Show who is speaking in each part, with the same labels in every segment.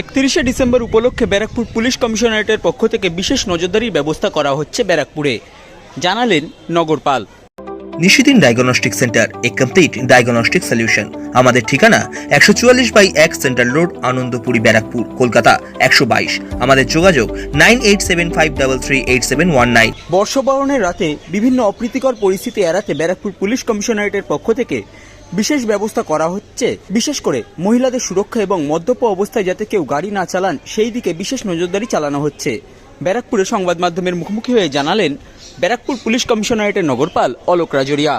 Speaker 1: একত্রিশে ডিসেম্বর উপলক্ষে ব্যারাকপুর পুলিশ কমিশনারেটের পক্ষ থেকে বিশেষ নজরদারির ব্যবস্থা করা হচ্ছে ব্যারাকপুরে। জানালেন নগরপাল।
Speaker 2: নিশিদিন ডায়াগনস্টিক সেন্টার এ কমপ্লিট ডায়াগনস্টিক সলিউশন। আমাদের ঠিকানা একশো চুয়াল্লিশ বাই এক সেন্ট্রাল রোড আনন্দপুরি ব্যারাকপুর কলকাতা একশো বাইশ। আমাদের যোগাযোগ nine eight seven five double three eight seven one nine.
Speaker 1: বর্ষবরণের রাতে বিভিন্ন অপ্রীতিকর পরিস্থিতি এড়াতে ব্যারাকপুর পুলিশ কমিশনারেটের পক্ষ থেকে বিশেষ ব্যবস্থা করা হচ্ছে। বিশেষ করে মহিলাদের সুরক্ষা এবং মদ্যপ অবস্থায় যাতে কেউ গাড়ি না চালান, সেই দিকে বিশেষ নজরদারি চালানো হচ্ছে। ব্যারাকপুরে সংবাদ মাধ্যমের মুখোমুখি হয়ে জানালেন ব্যারাকপুর পুলিশ কমিশনারেটের নগরপাল অলোক রাজরিয়া।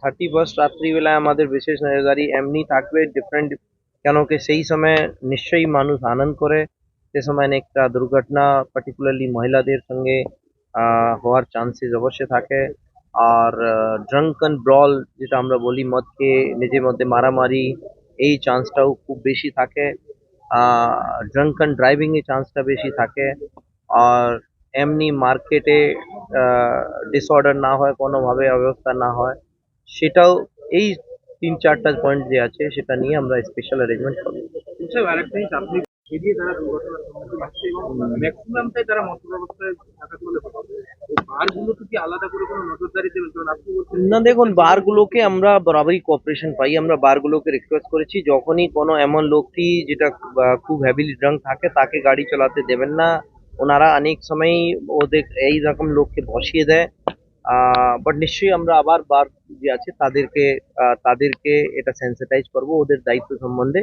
Speaker 3: থার্টি ফার্স্ট রাত্রিবেলায় আমাদের বিশেষ নজরদারি এমনি থাকবে ডিফারেন্ট কেন কি সেই সময় নিশ্চয়ই মানুষ আনন্দ করে সে সময় একটা দুর্ঘটনা পার্টিকুলারলি মহিলাদের সঙ্গে হওয়ার চান্সেস অবশ্যই থাকে। আর ড্রাঙ্কন ব্রল যেটা আমরা বলি মদকে, নিজের মধ্যে মারামারি, এই চান্সটাও খুব বেশি থাকে। ড্রাঙ্কন ড্রাইভিং এর চান্সটা বেশি থাকে। আর, এমনি মার্কেটে ডিসঅর্ডার না হয়, কোনোভাবে অব্যবস্থা না হয়, সেটাও এই তিন চারটা পয়েন্ট যে আছে, সেটা নিয়ে আমরা স্পেশাল অ্যারেঞ্জমেন্ট করব।
Speaker 4: তারা অবস্থায় থাকা
Speaker 3: না, দেখুন, বারগুলোকে আমরা বরাবরই কোঅপারেশন পাই। আমরা বারগুলোকে রিকোয়েস্ট করেছি। যখনই কোনো এমন লোকটি যেটা খুব হেভিলি ড্রাঙ্ক থাকে, তাকে গাড়ি চালাতে দেবেন না। ওনারা অনেক সময়ই ওদের এই রকম লোককে বসিয়ে দেয়। বাট নিশ্চয়ই আমরা আবার বার যে আছে, তাদেরকে তাদেরকে এটা সেন্সিটাইজ করব। ওদের দায়িত্ব সম্বন্ধে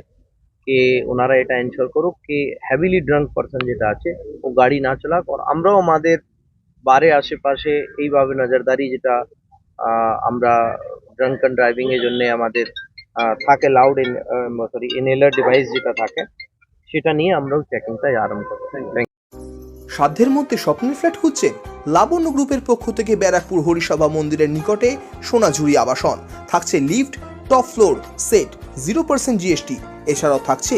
Speaker 3: কে ওনারা এটা এনশোর করুক, কে হেভিলি ড্রাঙ্ক পারসন যেটা আছে, ও গাড়ি না চালাক। আর আমরাও আমাদের বারে আশেপাশে এইভাবে নজরদারি যেটা আহ, আমরা ড্রাঙ্কন ড্রাইভিং এর জন্য আমাদের থাকে loud in sorry inhaler device যেটা থাকে সেটা নিয়ে আমরাও চেকিংটা আরম্ভ করব
Speaker 5: সাধ্যের মধ্যে স্বপ্নের ফ্ল্যাট হচ্ছে লাবণ্য গ্রুপের পক্ষ থেকে ব্যারাকপুর হরিসভা মন্দিরের নিকটে সোনাঝুরি আবাসন। থাকছে lift top floor set zero percent GST এছাড়াও থাকছে